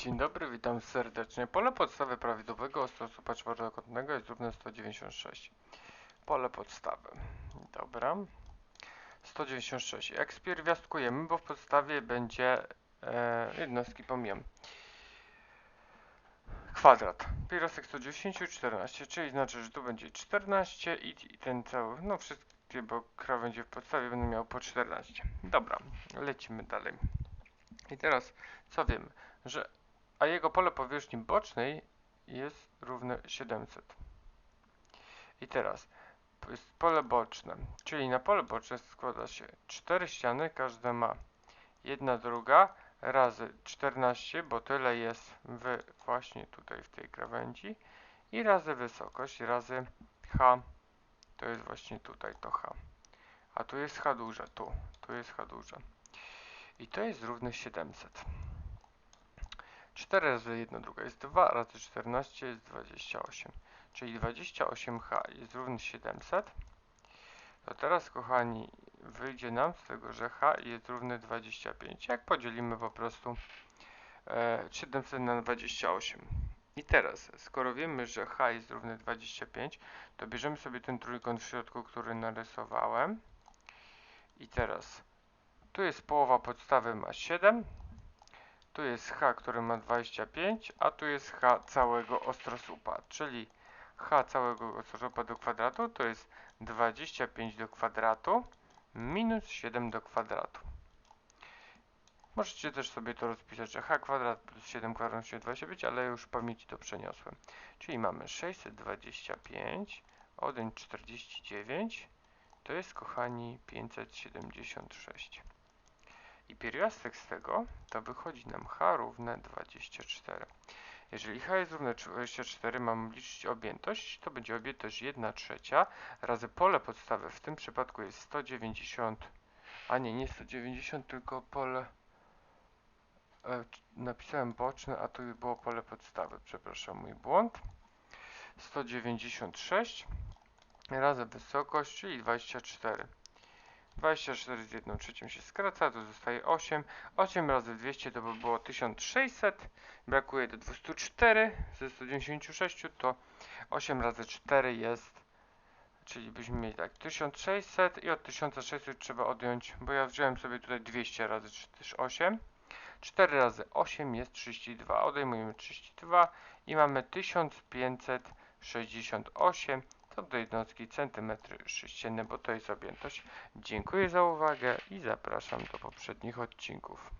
Dzień dobry, witam serdecznie. Pole podstawy prawidłowego ostosupa czworokątnego jest równe 196. Pole podstawy. Dobra. 196. Jak spierwiastkujemy, bo w podstawie będzie e, jednostki pomijam. Kwadrat. Pierwiastek 110 14, czyli znaczy, że tu będzie 14 i, i ten cały, no wszystkie, bo krawędzie w podstawie będą miały po 14. Dobra, lecimy dalej. I teraz co wiemy? Że a jego pole powierzchni bocznej jest równe 700. I teraz jest pole boczne, czyli na pole boczne składa się 4 ściany, każda ma jedna druga razy 14, bo tyle jest w, właśnie tutaj w tej krawędzi i razy wysokość, razy h, to jest właśnie tutaj to h. A tu jest h duże, tu, tu jest h duże. I to jest równe 700. 4 razy 1 druga jest 2, razy 14 jest 28. Czyli 28h jest równy 700. To teraz, kochani, wyjdzie nam z tego, że h jest równy 25. Jak podzielimy po prostu e, 700 na 28. I teraz, skoro wiemy, że h jest równy 25, to bierzemy sobie ten trójkąt w środku, który narysowałem. I teraz, tu jest połowa podstawy ma 7, tu jest h, który ma 25, a tu jest h całego ostrosłupa, czyli h całego ostrosłupa do kwadratu to jest 25 do kwadratu minus 7 do kwadratu. Możecie też sobie to rozpisać, że h kwadrat plus 7 kwadrat się 25, ale już w pamięci to przeniosłem. Czyli mamy 625, 1,49 to jest, kochani, 576. I pierwiastek z tego to wychodzi nam h równe 24. Jeżeli h jest równe 24, mam liczyć objętość, to będzie objętość 1 trzecia razy pole podstawy. W tym przypadku jest 190, a nie, nie 190, tylko pole, e, napisałem boczne, a tu było pole podstawy, przepraszam, mój błąd. 196 razy wysokość, czyli 24. 24 z 1 trzecią się skraca, to zostaje 8. 8 razy 200 to by było 1600. Brakuje do 204 ze 196, to 8 razy 4 jest, czyli byśmy mieli tak 1600 i od 1600 trzeba odjąć, bo ja wziąłem sobie tutaj 200 razy 8. 4 razy 8 jest 32. Odejmujemy 32 i mamy 1568 to do jednostki centymetry sześcienne, bo to jest objętość. Dziękuję za uwagę i zapraszam do poprzednich odcinków.